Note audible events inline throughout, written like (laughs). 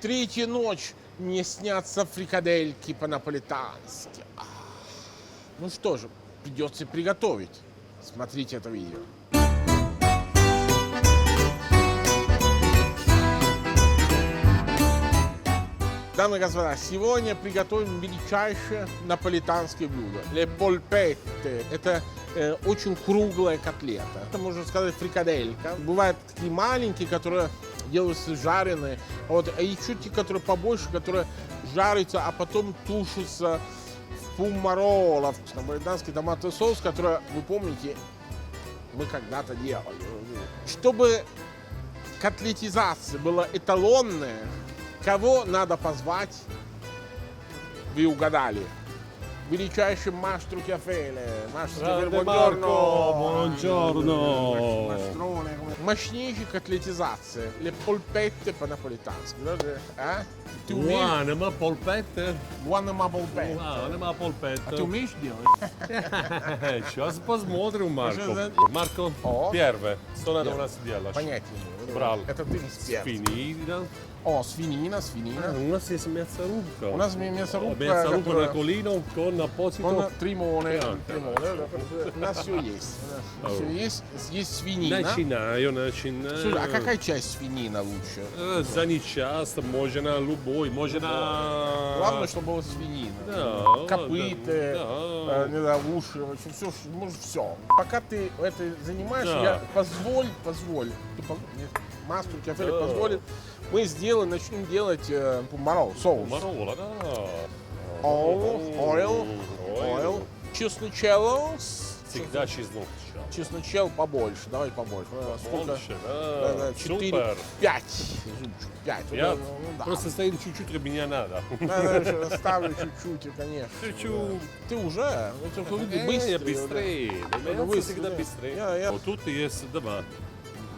Третью ночь мне снятся фрикадельки по-наполитански. А. Ну что же, придется приготовить. Смотрите это видео. Дамы и господа, сегодня приготовим величайшее наполитанское блюдо. Ле полпетте. Это э, очень круглая котлета. Это, можно сказать, фрикаделька. Бывают такие маленькие, которые делаются жареные. А Вот, а еще те, которые побольше, которые жарятся, а потом тушатся в пумарола. Наполитанский томатный соус, который, вы помните, мы когда-то делали. Чтобы котлетизация была эталонная, кого надо позвать? Вы угадали. Величайший Маштро Кафеле. Маштро Кафеле, Grande Marco, buongiorno. Мастрone, come- Мощнейшая котлетизация. Le polpette по-наполитански. Даже, а? Ты умеешь? Buone, ma polpette? Buone ma polpette. Buone, ma А ты polpette. умеешь делать? Сейчас посмотрим, Марко. Сейчас, Марко, О. первое. Что надо у нас делать? Понятия не Это ты эксперт. Свинина. О, свинина, свинина. У нас есть мясорубка. У нас мясорубка, Мясорубка на которая- колено con apposito. Он тримоне. Да, тримоне. У нас все есть. Все свинина. Начинаю, начинаю. Слушай, а какая часть свинина лучше? Э, За нечасто, можно любой, можно... Главное, чтобы была свинина. Да, Копыты, да. э, не знаю, уши, вообще все, может все. Пока ты это занимаешься, Да. я позволь, позволь. Ты Мастер Кафеле Да. позволит. Мы сделаем, начнем делать э, пумаро, соус. Марола, да. Oil, oil, oil. Чесночелло. Всегда чеснок. Чесночел побольше, давай побольше. Э, Сколько? Больше, Да, да, да. Четыре, Супер. пять. Зубчик, Пять. Вот, Я ну, да. просто стоит чуть-чуть, как меня надо. Ставлю чуть-чуть, конечно. Чуть-чуть. Ты уже? Ну, да. быстрее. Ну, Я быстрее. всегда быстрее. Вот тут есть два.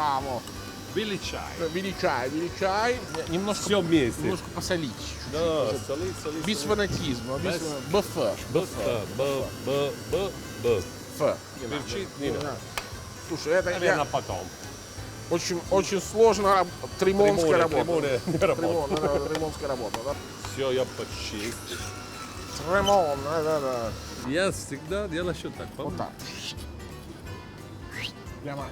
bravo. Величай. Величай, величай. Немножко, Все вместе. немножко посолить. чуть-чуть. Да, солить, солить. Без фанатизма, без Без- БФ. Б, Б, Б, Б, Б. Ф. Перчит не надо. Слушай, это Наверное, я, потом. очень, очень сложно тримонская работа. тримоне да, тримонская работа, да. Все, я почистил. Тримон, да, да, да. Я всегда делаю что так. Вот так. Прямо.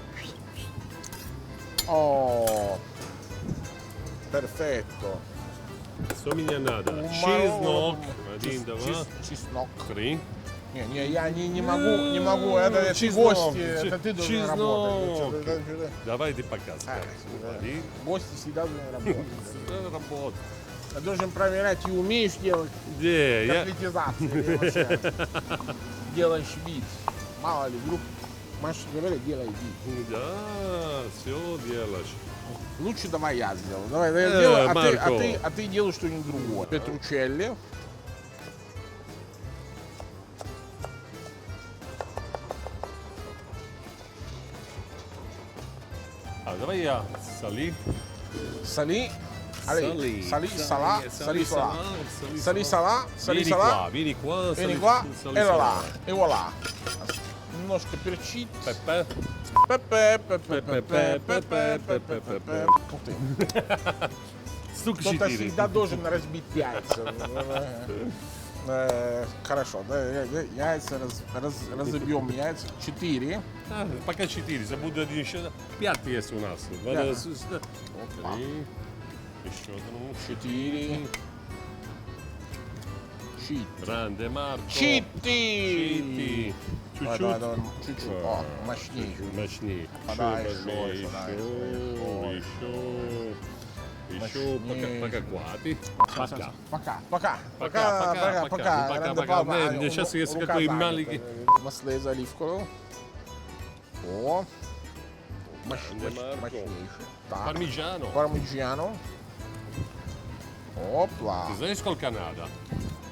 Перфетто. Что мне надо? Чеснок. Один, два, чес- Чеснок. три. Не, не, я не, не могу, не могу. Это, это Чеснок, гости, это ты должен чеснок. работать. Это- это- это- Давай ты показывай. Гости всегда должны работать. Это работа. Я должен проверять, ты умеешь делать Где? Я... котлетизацию. или вообще Делаешь вид. Мало ли, вдруг Маша говорит, делай вид. Да, все делаешь. Лучше давай я сделаю. Давай, я Э, сделаю, а ты, а, Марко. ты, а ты делаешь что-нибудь другое. Петручелли. А давай я соли. Соли. Али, Соли, сала, соли, сала. Соли, Соли, сала, соли, Vieni сала. qua, vieni qua. Vieni sali- qua, sali e voilà, sala. e voilà. Немножко перчит. Pepe. Пепе, пепе, пепе, пепе, пепе, пепе. Ух ты. Штук Кто-то 4. всегда должен разбить яйца. Э, Хорошо, да, яйца раз- раз- разобьем яйца. Четыре. А, пока 4, забуду один еще. 5 есть у нас. Да. С- Три. Еще одну. Четыре. Чит. Гранде Марко. Читы! Чити. Давай, Чуть-чуть. давай, давай, чуть-чуть. О, мощнее. Мощнее. Подай Еще, еще, еще, подай еще, еще. еще, Мощнее. пока, пока хватит. Пока. Пока. Пока, пока, Пока, пока, пока. Ну, пока, Гранде пока. папа. Не, А, не, сейчас ру- есть рука какой занята. маленький. Масле заливку. О. Мощ- Гранде мощ- Марко. Мощнейший. Так. Пармиджано. Пармиджано. Опла. Ты знаешь, сколько надо?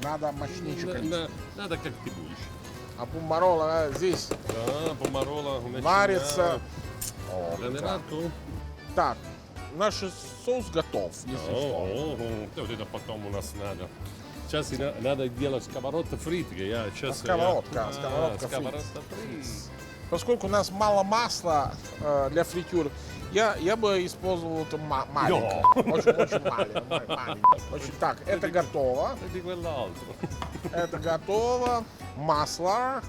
Надо мощнее На- количество. на- Надо, как ты будешь. А пумарола э, здесь Да, помарола. варится. О, Да, не прекрасно. надо. Так, наш соус готов, если что. О, о, Вот это потом у нас надо. Сейчас и на- надо делать сковородка фритки. Я сейчас... Сковородка, А, сковородка фрит. Поскольку у нас мало масла э, для фритюр, я, я бы использовал это ма- маленькое. Очень, очень маленькое. ма- маленькое. Очень, так, это готово. Это готово. Масло.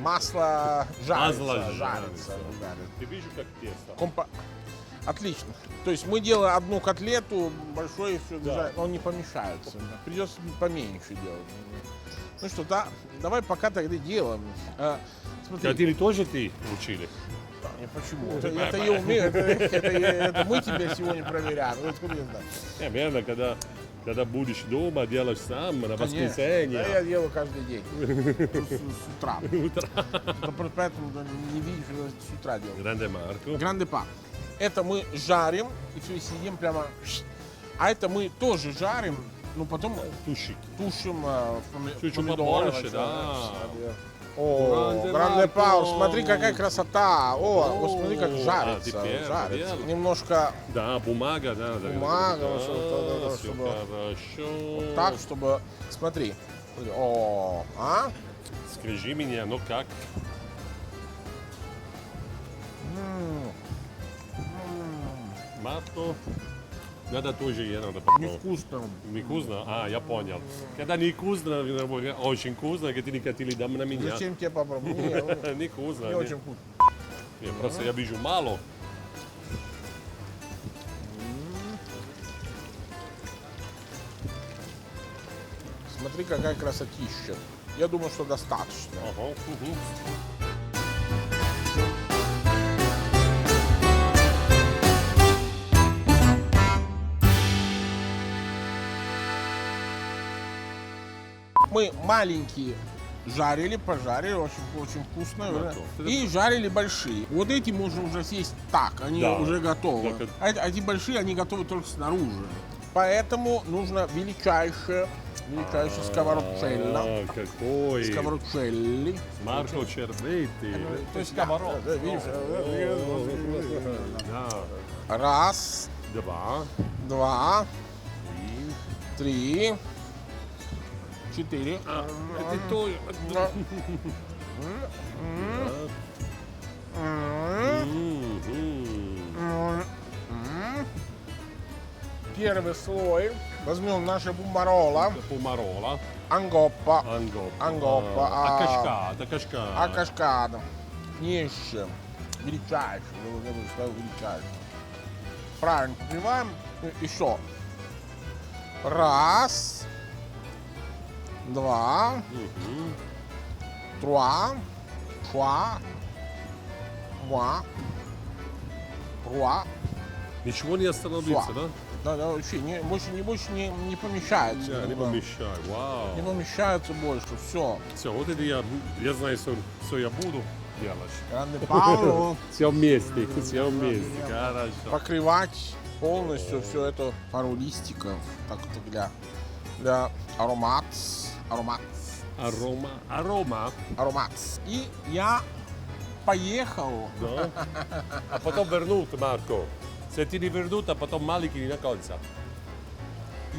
Масло жарится. Масло жарится, жарится. жарится. Ты видишь, как тесто? Компа- Отлично. То есть мы делаем одну котлету, большой и все, Да. он не помешается. Придется поменьше делать. Ну что, да, давай пока тогда делаем. А, смотри, ты тоже ты учили? не, почему? Это, это я умею, это, это это мы тебя сегодня проверяем. Вот откуда я знаю? Не, верно, когда, когда будешь дома, делаешь сам на воскресенье. Да, я делаю каждый день. С, утра. (laughs) Утро. Да, Поэтому не видишь, я с утра делаю. Гранде Марко. Гранде па. Это мы жарим и все, сидим прямо. А это мы тоже жарим, но потом Тушик. тушим э, в поми- Чуть-чуть помидоры, побольше, да. О, Гранде Гранде. Пау, смотри, какая красота. О, О, вот смотри, как а, жарится. теперь жарится. дело. Немножко Да, бумага, да. да, Бумага, да, вот что-то, да, да, всё чтобы- хорошо. так, чтобы... Смотри. О, а? Скажи мне, ну как? М, Марко? Надо тоже я надо попробовать. Невкусно. Невкусно? А, я понял. Когда не вкусно, очень вкусно, когда не хотели дам на меня. Зачем тебе попробовать? Не, ну, Не вкусно. не не- очень вкусно. не, Просто я вижу мало. Смотри, какая красотища. Я думаю, что достаточно. Ага, мгм. Мы маленькие жарили, пожарили, очень, очень вкусно. Готов. И жарили большие. Вот эти можно уже съесть так, они Да. уже готовы. Так это- А, эти- а эти большие, они готовы только снаружи. Поэтому нужно величайшее, величайшее сковородчелло. А, какой. Сковородчелли. Марко Черветти. То есть сковород. Раз, Два. два, Три. Четыре. А, это то. Мгм. (laughs) Первый слой. Возьмем наше бумарола, Помароla. ангоппа, cascata, cascata. а кашкада. Ниже. Величайший. ну, я бы сказал, величайший. Правильно, покрываем. И- Еще. Раз. Два. Trois. Trois. Два. Trois. Ничего не остановится, Фуа. да? Да, да, вообще не, больше, не, больше не, не помещается. Да, не Да. помешай. Вау. Не помещается больше. Все. Все, вот это я, я знаю, что, что я буду делать. Гранде Пауло. (laughs) Все вместе, все вместе. Хорошо. покрывать полностью все это пару листиков так вот для для аромат аромат Арома. Арома. аромат и я поехал Да. А потом вернут, Марко. Се ти не вернут, а потом маленький на кольца.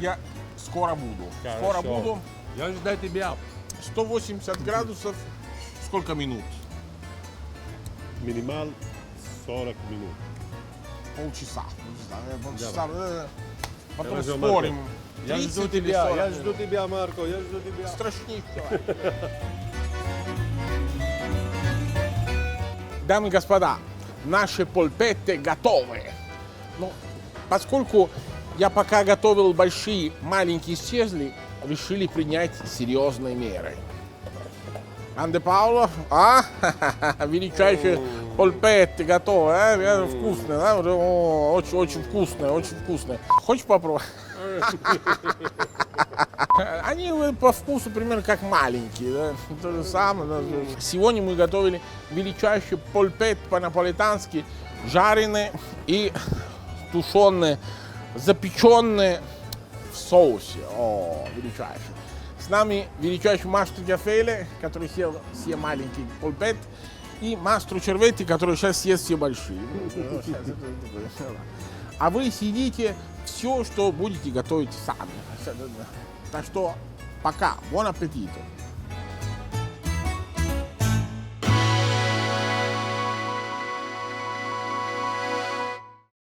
я скоро буду Хорошо. скоро буду Я жду тебя. 180 градусов сколько минут Минимал 40 минут. полчаса полчаса, э, полчаса э, потом Хорошо, спорим Марко. Я 30 жду тебя, 40 я жду тебя, Марко, я жду тебя. страшнейшего. (laughs) Дамы и господа, наши польпетты готовы. Но поскольку я пока готовил большие, маленькие исчезли, решили принять серьезные меры. Анде Пауло, а? (laughs) Величайшие польпетты готовы, а? Вкусные, да? О, Очень, очень вкусные, очень вкусные. Хочешь попробовать? (laughs) (laughs) Они э, по вкусу примерно как маленькие, да? То же самое. да. Сегодня мы готовили величайший польпет по-наполитански жареные и тушеные, запеченные в соусе. О, величайший. С нами величайший мастер Диафеле, который съел все маленькие полпет, и мастер Черветти, который сейчас съест все большие. Ну. А вы съедите все, что будете готовить сами. Так что пока, бон аппетиту!